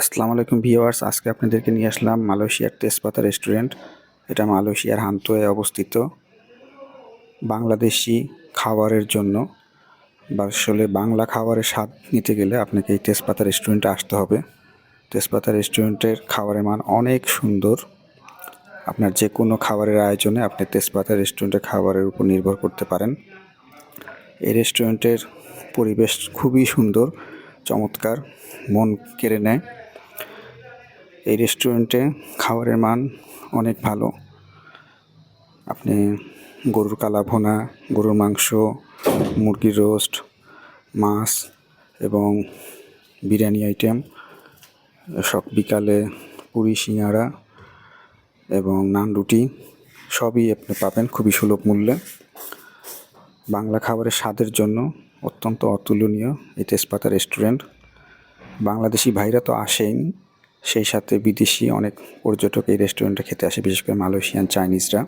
আসসালামু আলাইকুম ভিউয়ার্স, আজকে আপনাদেরকে নিয়ে আসলাম মালয়েশিয়ার তেজপাতা রেস্টুরেন্ট। এটা মালয়েশিয়ার হান্তোয়ে অবস্থিত। বাংলাদেশি খাবারের জন্য, বা আসলে বাংলা খাবারের স্বাদ নিতে গেলে আপনাকে এই তেজপাতা রেস্টুরেন্টে আসতে হবে। তেজপাতা রেস্টুরেন্টের খাবারের মান অনেক সুন্দর। আপনার যে কোনো খাবারের আয়োজনে আপনি তেজপাতা রেস্টুরেন্টের খাবারের উপর নির্ভর করতে পারেন। এই রেস্টুরেন্টের পরিবেশ খুবই সুন্দর, চমৎকার, মন কেড়ে নেয়। এই রেস্টুরেন্টে খাবারের মান অনেক ভালো। আপনি গরুর কালা ভোনা, গরুর মাংস, মুরগির রোস্ট মাছ এবং বিরিয়ানি আইটেম সব বিকালে পুরি সিঙাড়া এবং নান রুটি সবই আপনি পাবেন খুবই সুলভ মূল্যে। বাংলা খাবারের স্বাদের জন্য অত্যন্ত অতুলনীয় এই তেজপাতা রেস্টুরেন্ট বাংলাদেশি ভাইরা তো আসেন সেই সাথে বিদেশি অনেক পর্যটক এই রেস্টুরেন্টে খেতে আসে, বিশেষ করে মালয়েশিয়ান চাইনিজরা।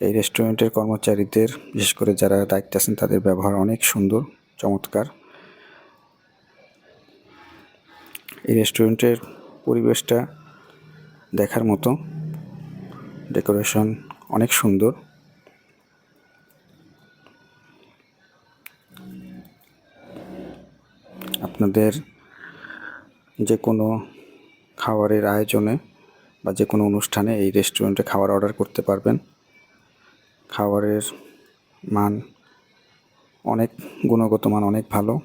এই রেস্টুরেন্টের কর্মচারীদের, বিশেষ করে যারা দায়িত্বে আছেন, তাদের ব্যবহার অনেক সুন্দর, চমৎকার। এই রেস্টুরেন্টের পরিবেশটা দেখার মতো। ডেকোরেশন অনেক সুন্দর। আপনাদের যে কোনো খাবারের আয়োজনে বা যে কোনো অনুষ্ঠানে এই রেস্টুরেন্টে খাবার অর্ডার করতে পারবেন। খাবারের মান অনেক, গুণগত মান অনেক ভালো।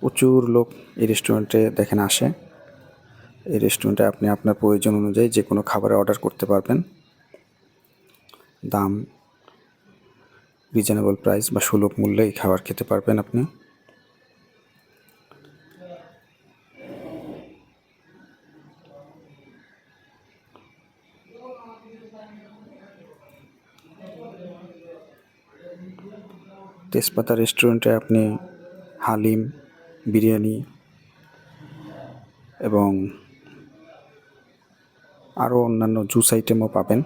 প্রচুর লোক এই রেস্টুরেন্টে দেখেন আসে। এই রেস্টুরেন্টে আপনি আপনার প্রয়োজন অনুযায়ী যে কোনো খাবারের অর্ডার করতে পারবেন। দাম রিজনেবল প্রাইস বা সুলভ মূল্যে এই খাবার খেতে পারবেন আপনি। তেজপাতা রেস্টুরেন্টে আপনি হালিম বিরিয়ানি এবং আরও অন্যান্য জুস আইটেমও পাবেন।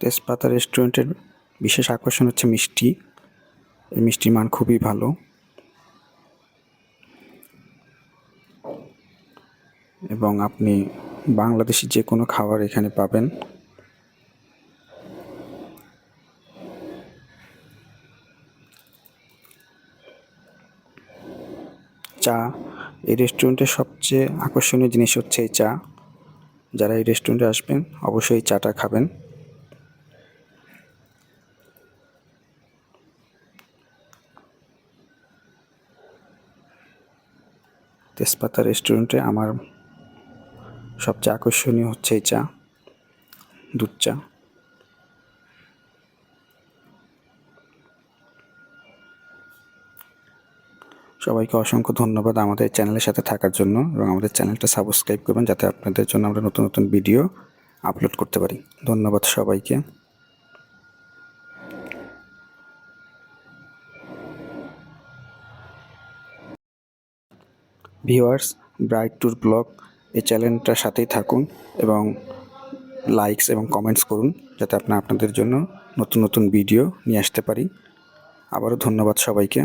তেজপাতা রেস্টুরেন্টের বিশেষ আকর্ষণ হচ্ছে মিষ্টি। এই মিষ্টির মান খুবই ভালো। এবং আপনি বাংলাদেশি যে কোনো খাবার এখানে পাবেন। চা, এই রেস্টুরেন্টের সবচেয়ে আকর্ষণীয় জিনিস হচ্ছে এই চা। যারা এই রেস্টুরেন্টে আসবেন, অবশ্যই চাটা খাবেন। তেজপাতা রেস্টুরেন্টে আমার সবচেয়ে আকর্ষণীয় হচ্ছে এই চা, দুধ চা। সবাইকে অসংখ্য ধন্যবাদ আমাদের চ্যানেলের সাথে থাকার জন্য এবং আমাদের চ্যানেলটা সাবস্ক্রাইব করবেন যাতে আপনাদের জন্য আমরা নতুন নতুন ভিডিও আপলোড করতে পারি। ধন্যবাদ সবাইকে। ভিউয়ার্স, ব্রাইট ট্যুর ব্লগ এই চ্যানেলটার সাথেই থাকুন এবং লাইকস এবং কমেন্টস করুন যাতে আপনার আপনাদের জন্য নতুন নতুন ভিডিও নিয়ে আসতে পারি। আবারও ধন্যবাদ সবাইকে।